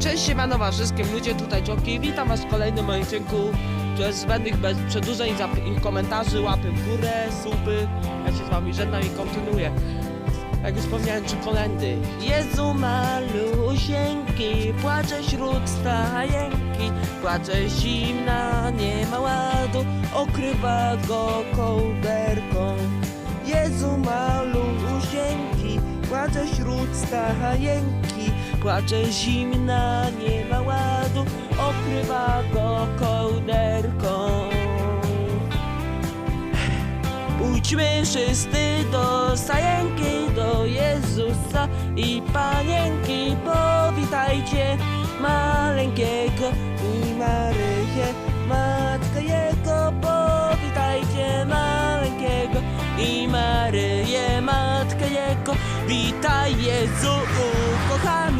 Cześć siemanowa wszystkim. Ludzie, tutaj Czoki, witam was w kolejnym moim odcinku Przez zbędnych bez przedłużeń, zap- komentarzy, łapy w górę, supy Ja się z wami żegnam i kontynuuję. Jak już wspomniałem, czy kolendy? Jezu malusieńki, płacze wśród stajenki. Płacze zimna, nie ma ładu, okrywa go kołderką. Jezu malusieńki, płacze wśród stajenki Płacze zimna, nie ma ładu, okrywa go kołderką. Pójdźmy wszyscy do stajenki, do Jezusa i Panienki. Powitajcie maleńkiego i Maryję, Matkę Jego. Powitajcie maleńkiego i Maryję, Matkę Jego. Witaj Jezu,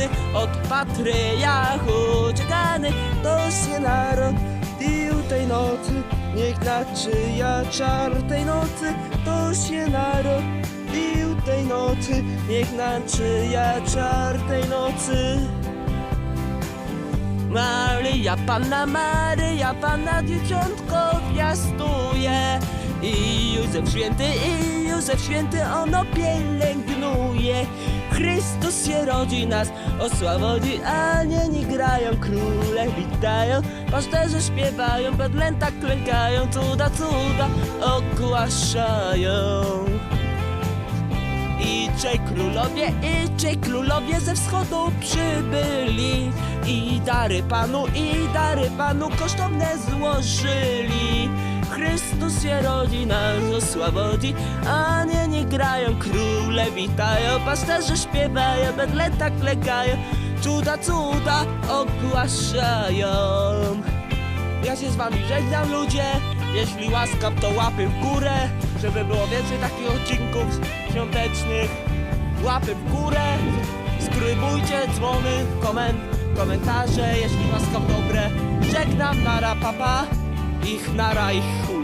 ukochany, od patriarchu czekany. To się narodził tej nocy, niech naczyja czar tej nocy. To się narodził tej nocy, niech naczyja czar tej nocy. Maryja, Panna Maryja, Panna Dzieciątko piastuje I Józef Święty, i Józef Święty ono pielęgnuje Chrystus się rodzi nas, osławodzi, anieni grają Króle witają, pasterze śpiewają Bedlęta klękają, cuda, cuda ogłaszają. I trzej królowie, i trzej królowie ze wschodu przybyli. I dary Panu, i dary Panu kosztowne złożyli Chrystus się rodzi, nas nie, nie grają, króle witają Pasterze śpiewają, bedleta klekają Cuda, cuda ogłaszają. Ja się z wami żegnam ludzie. Jeśli łaskaw to łapy w górę Żeby było więcej takich odcinków świątecznych. Łapy w górę. Skrybujcie dzwony, komen, komentarze Jeśli łaskaw dobre. Żegnam, nara papa Ich nara ich chuj